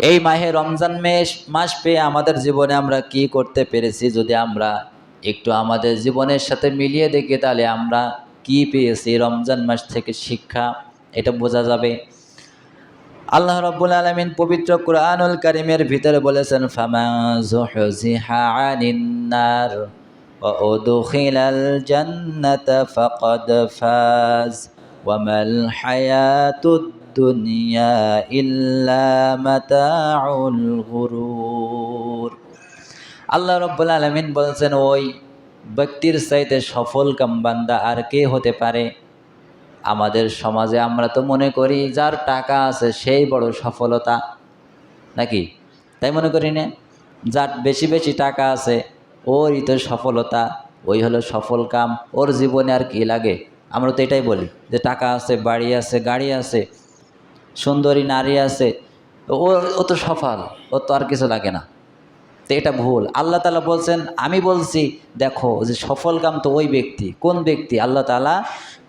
এই মাহে রমজান মেশ মাস পেয়ে আমাদের জীবনে আমরা কি করতে পেরেছি যদি আমরা একটু আমাদের জীবনের সাথে মিলিয়ে দেখি, তাহলে আমরা কি পেয়েছি রমজান মাস থেকে শিক্ষা? এটা বোঝা যাবে। আল্লাহ রব্বুল আলমিন পবিত্র কুরআনুল কারিমের ভিতরে বলেছেন, ফামা যুহজিহা আনিন নার ওয়া ওয়া মাল হায়াতুদ দুনিয়া ইল্লা মাতাউল আল্লাহ রব্বুল আলমিন বলছেন, ওই ব্যক্তির চাইতে সফল কাম বান্দা আর কে হতে পারে? আমাদের সমাজে আমরা তো মনে করি যার টাকা আছে সেই বড় সফলতা, নাকি? তাই মনে করি না? যার বেশি বেশি টাকা আছে ওরই তো সফলতা, ওই হলো সফল কাম, ওর জীবনে আর কি লাগে? আমরা তো এটাই বলি যে টাকা আছে, বাড়ি আছে, গাড়ি আছে, সুন্দরী নারী আছে, ও ও তো সফল, ও তো আর কিছু লাগে না। তো এটা ভুল। আল্লাহ তালা বলছেন, আমি বলছি, দেখো যে সফল কাম তো ওই ব্যক্তি। কোন ব্যক্তি? আল্লাহ তালা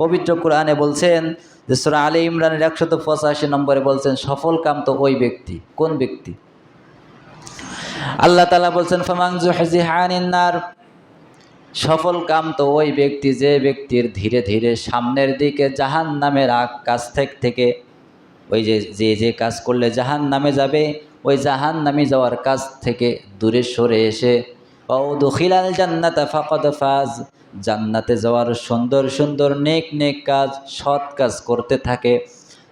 পবিত্র কোরআনে বলছেন যে সুরা আলী ইমরানের একশত পঁচাশি নম্বরে বলছেন, সফল কাম তো ওই ব্যক্তি। কোন ব্যক্তি? আল্লাহ তালা বলছেন ফামাংজু হাজি হানিনার সফল কাম তো ওই ব্যক্তি, যে ব্যক্তির ধীরে ধীরে সামনের দিকে জাহান নামের আগ কাজ থেকে ওই যে যে যে কাজ করলে জাহান নামে যাবে, ওই জাহান নামে যাওয়ার কাজ থেকে দূরে সরে এসে ও দখিলাল জান্নাতা ফাকদ ফাজ জান্নাতে যাওয়ার সুন্দর সুন্দর, নেক নেক কাজ, সৎ কাজ করতে থাকে।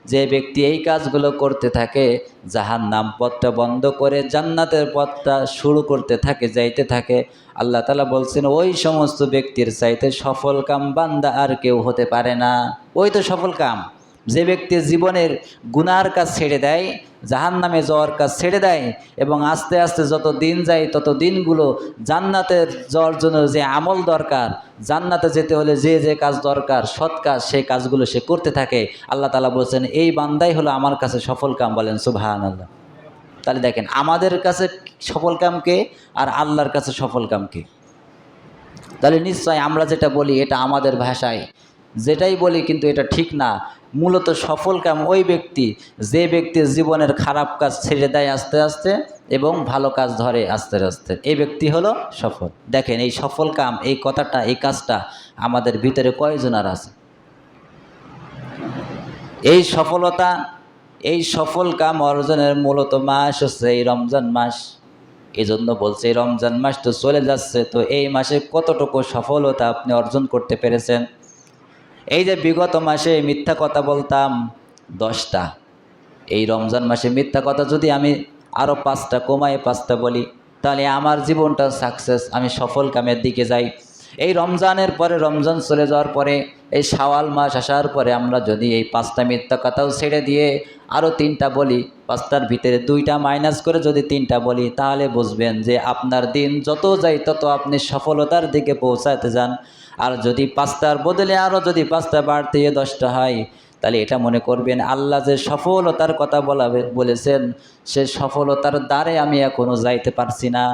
যে ব্যক্তি এই কাজগুলো করতে থাকে যাহার নাম পথটা বন্ধ করে জান্নাতের পথটা শুরু করতে থাকে, যাইতে থাকে, আল্লাহ তালা বলছেন, ওই সমস্ত ব্যক্তির চাইতে সফল কাম বান্দা আর কেউ হতে পারে না। ওই তো সফল কাম। যে ব্যক্তি জীবনের গুনার কাজ ছেড়ে দেয় জাহান নামে যাওয়ার কাজ ছেড়ে দেয় এবং আস্তে আস্তে যত দিন যায় তত দিনগুলো জান্নাতের যাওয়ার জন্য যে আমল দরকার, জান্নাতে যেতে হলে যে যে কাজ দরকার, সৎ কাজ, সেই কাজগুলো সে করতে থাকে। আল্লাহ তালা বলছেন, এই বান্দাই হলো আমার কাছে সফল কাম, বলেন সুবাহান আল্লাহ তাহলে দেখেন, আমাদের কাছে সফল কামকে আর আল্লাহর কাছে সফল কামকে তাহলে নিশ্চয় আমরা যেটা বলি এটা আমাদের ভাষায়। যেটাই বলি কিন্তু এটা ঠিক না। মূলত সফল কাম ওই ব্যক্তি, যে ব্যক্তির জীবনের খারাপ কাজ ছেড়ে দেয় আস্তে আস্তে এবং ভালো কাজ ধরে আস্তে আস্তে। এই ব্যক্তি হলো সফল। দেখেন, এই সফল কাম, এই কথাটা, এই কাজটা আমাদের ভিতরে কয়জনার আছে? এই সফলতা, এই সফল কাম অর্জনের মূলত মাস হচ্ছে এই রমজান মাস। এই জন্য বলছে, এই রমজান মাস তো চলে যাচ্ছে। তো এই মাসে কতটুকু সফলতা আপনি অর্জন করতে পেরেছেন? এই যে বিগত মাসে মিথ্যা কথা বলতাম দশটা, এই রমজান মাসে মিথ্যা কথা যদি আমি আরও পাঁচটা, কমায় পাঁচটা বলি, তাহলে আমার জীবনটা সাকসেস আমি সফল কামের দিকে যাই। এই রমজানের পরে, রমজান চলে যাওয়ার পরে এই শাওয়াল মাস আসার পরে আমরা যদি এই পাঁচটা মিথ্যা কথাও ছেড়ে দিয়ে আরও তিনটা বলি, পাঁচটার ভিতরে দুইটা মাইনাস করে যদি তিনটা বলি, তাহলে বুঝবেন যে আপনার দিন যত যাই তত আপনি সফলতার দিকে পৌঁছাতে যান। আর যদি পাঁচটার বদলে আরও যদি পাঁচটা বাড়তে দশটা হয়, তাহলে এটা মনে করবেন আল্লাহ যে সফলতার কথা বলা বলেছেন, সে সফলতার দ্বারে আমি এখনও যাইতে পারছি না।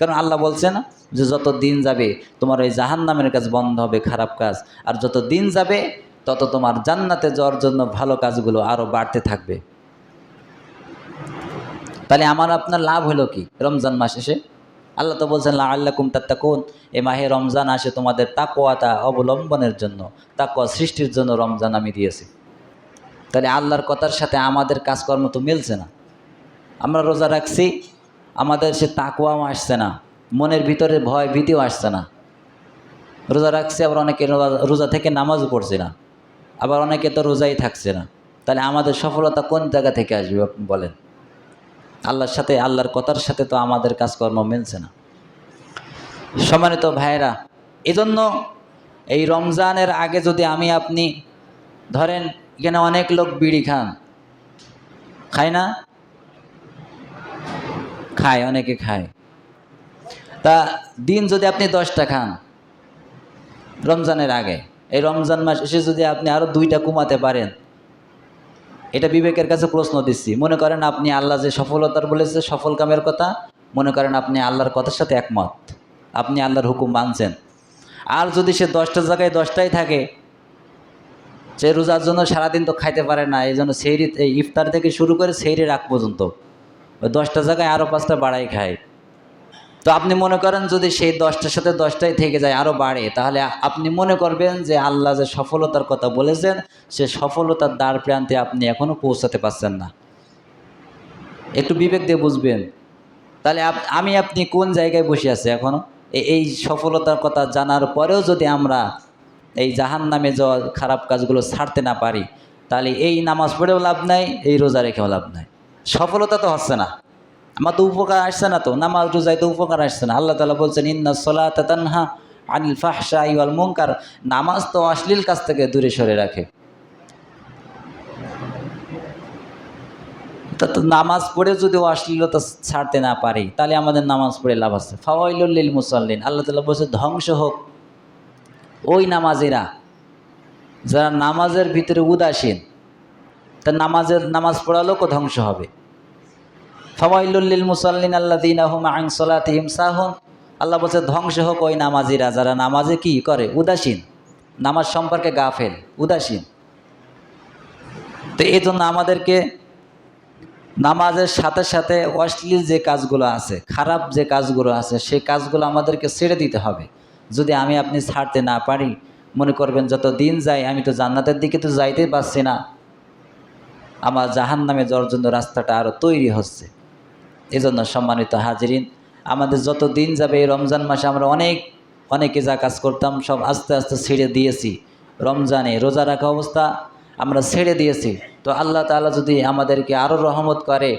কারণ আল্লাহ বলছে না যে যত দিন যাবে তোমার ওই জাহান নামের কাজ বন্ধ হবে, খারাপ কাজ। আর যত দিন যাবে, তত তোমার জান্নাতে যাওয়ার জন্য ভালো কাজগুলো আরও বাড়তে থাকবে। তাহলে আমার আপনার লাভ হলো কি রমজান মাস এসে? আল্লাহ তো বলছেন আল্লাহ কুম তাত্তাকুন। এ মাহে রমজান আসে তোমাদের তাকোয়াতা অবলম্বনের জন্য তাকোয়া সৃষ্টির জন্য রমজান আমি দিয়েছি। তাহলে আল্লাহর কথার সাথে আমাদের কাজকর্ম তো মিলছে না। আমরা রোজা রাখছি আমাদের সে তাকুয়াও আসছে না, মনের ভিতরে ভয় ভীতিও আসছে না। রোজা রাখছি, আবার অনেকে রোজা- থেকে নামাজও পড়ছে না। আবার অনেকে তো রোজাই থাকছে না। তাহলে আমাদের সফলতা কোন জায়গা থেকে আসবে, আপনি বলেন? আল্লাহর সাথে, আল্লাহর কথার সাথে তো আমাদের কাজকর্ম মিলছে না। সম্মানিত ভাইয়েরা, এজন্য এই রমজানের আগে যদি আমি, আপনি ধরেন এখানে অনেক লোক বিড়ি খান, খায় না? খায়, অনেকে খায়। তা দিন যদি আপনি দশটা খান, রমজানের আগে, এই রমজান মাস এসে যদি আপনি আরও দুইটা কমাতে পারেন, এটা বিবেকের কাছে প্রশ্ন দিচ্ছি। মনে করেন আপনি আল্লাহ যে সফলতার বলেছে, সফল কামের কথা, মনে করেন আপনি আল্লাহর কথার সাথে একমত। আপনি আল্লাহর হুকুম মানছেন। আর যদি সে দশটা জায়গায় দশটাই থাকে, সে রোজার জন্য সারাদিন তো খাইতে পারে না, এই জন্য সেইরি ইফতার থেকে শুরু করে সেইরি রাখ পর্যন্ত। ওই দশটা জায়গায় আরও পাঁচটা বাড়াই খায়। তো আপনি মনে করেন যদি সেই দশটার সাথে দশটাই থেকে যায় আরও বাড়ে, তাহলে আপনি মনে করবেন যে আল্লাহ যে সফলতার কথা বলেছেন, সে সফলতার দ্বার প্রান্তে আপনি এখনও পৌঁছাতে পারছেন না। একটু বিবেক দিয়ে বুঝবেন। তাহলে আমি আপনি কোন জায়গায় বসে আছি এখনও এই সফলতার কথা জানার পরেও যদি আমরা এই জাহান নামে যাওয়া খারাপ কাজগুলো ছাড়তে না পারি, তাহলে এই নামাজ পড়েও লাভ নাই, এই রোজা রেখেও লাভ নাই। সফলতা তো হচ্ছে না। আমার তো উপকার আসছে না তো, নামাজ, রোজায় তো উপকার আসছে না। আল্লাহ তালা বলছেন, ইন্না সলা তানহা আনিল ফাহসা ইউল মুঙ্কার নামাজ তো অশ্লীল কাছ থেকে দূরে সরে রাখে। তা তো নামাজ পড়ে যদি ও অশ্লীলতা ছাড়তে না পারি, তাহলে আমাদের নামাজ পড়ে লাভ আছে। ফাওয়াইলুল্লিল মুসল্লিন। আল্লাহ তালা বলছে, ধ্বংস হোক ওই নামাজিরা যারা নামাজের ভিতরে উদাসীন তা নামাজের নামাজ পড়া লোকও ধ্বংস হবে। ফাওয়াইলুল্লিল মুসল্লিন আল্লাহ দিন আহম আইন সলাতিহিম আল্লাহ বলছে, ধ্বংস হোক ওই নামাজিরা, যারা নামাজে কি করে? উদাসীন। নামাজ সম্পর্কে গাফেল, উদাসীন। তো এই জন্য আমাদেরকে নামাজের সাথে সাথে অশ্লীল যে কাজগুলো আছে, খারাপ যে কাজগুলো আছে, সেই কাজগুলো আমাদেরকে ছেড়ে দিতে হবে। যদি আমি আপনি ছাড়তে না পারি, মনে করবেন, যত দিন যায়, আমি তো জান্নাতের দিকে তো যাইতেই পারছি না। আমার জাহান নামে যাওয়ার জন্য রাস্তাটা আরও তৈরি হচ্ছে। এজন্য সম্মানিত হাজিরিন, আমাদের যত দিন যাবে এই রমজান মাসে আমরা অনেক, অনেকে যা কাজ করতাম সব আস্তে আস্তে ছেড়ে দিয়েছি। রমজানে রোজা রাখা অবস্থা আমরা ছেড়ে দিয়েছি। তো আল্লাহ তালা যদি আমাদেরকে আরও রহমত করে,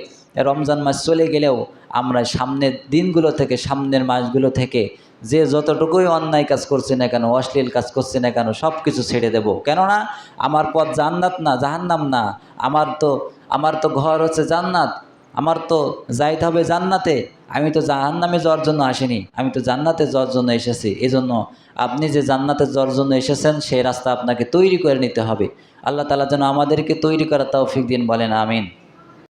রমজান মাস চলে গেলেও আমরা সামনের দিনগুলো থেকে, সামনের মাসগুলো থেকে যে যতটুকুই অন্যায় কাজ করছে না কেন, অশ্লীল কাজ করছে না কেন সব কিছু ছেড়ে দেব। কেননা, আমার পথ জান্নাত না, জাহান্নাম না। আমার তো আমার তো ঘর হচ্ছে জান্নাত। আমার তো যাইতে হবে জান্নাতে। আমি তো জাহান্নামে যাওয়ার জন্য আসিনি। আমি তো জান্নাতে যাওয়ার জন্য এসেছি। এজন্য আপনি যে জান্নাতে যাওয়ার জন্য এসেছেন, সেই রাস্তা আপনাকে তৈরি করে নিতে হবে। আল্লাহ তালা যেন আমাদেরকে তৈরি করার তৌফিক দিন বলেন, আমিন।